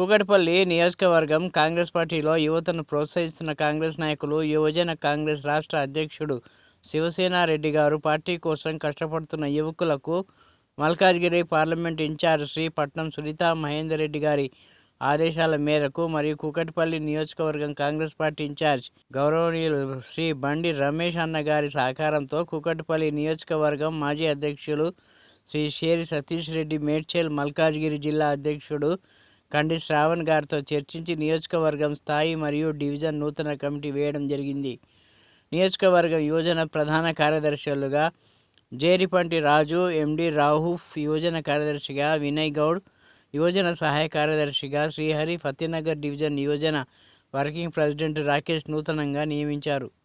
కూకట్పల్లి నియోజకవర్గం కాంగ్రెస్ పార్టీలో యువతను ప్రోత్సహిస్తున్న కాంగ్రెస్ నాయకులు యువజన కాంగ్రెస్ రాష్ట్ర అధ్యక్షుడు శివసేనారెడ్డి గారు పార్టీ కోసం కష్టపడుతున్న యువకులకు మల్కాజ్గిరి పార్లమెంట్ ఇన్ఛార్జ్ శ్రీ పట్నం సునీత మహేందర్ రెడ్డి గారి ఆదేశాల మేరకు మరియు కూకట్పల్లి నియోజకవర్గం కాంగ్రెస్ పార్టీ ఇన్ఛార్జ్ గౌరవనీయులు శ్రీ బండి రమేష్ అన్న గారి సహకారంతో కూకట్పల్లి నియోజకవర్గం మాజీ అధ్యక్షులు శ్రీ షేరి సతీష్ రెడ్డి మేడ్చేల్ మల్కాజ్గిరి జిల్లా అధ్యక్షుడు కండి శ్రావణ్ గారితో చర్చించి నియోజకవర్గం స్థాయి మరియు డివిజన్ నూతన కమిటీ వేయడం జరిగింది. నియోజకవర్గం యువజన ప్రధాన కార్యదర్శులుగా జేరిపంటి రాజు ఎండి రాహుఫ్ యువజన కార్యదర్శిగా వినయ్ గౌడ్ యువజన సహాయ కార్యదర్శిగా శ్రీహరి ఫతేనగర్ డివిజన్ యువజన వర్కింగ్ ప్రెసిడెంట్ రాకేష్ నూతనంగా నియమించారు.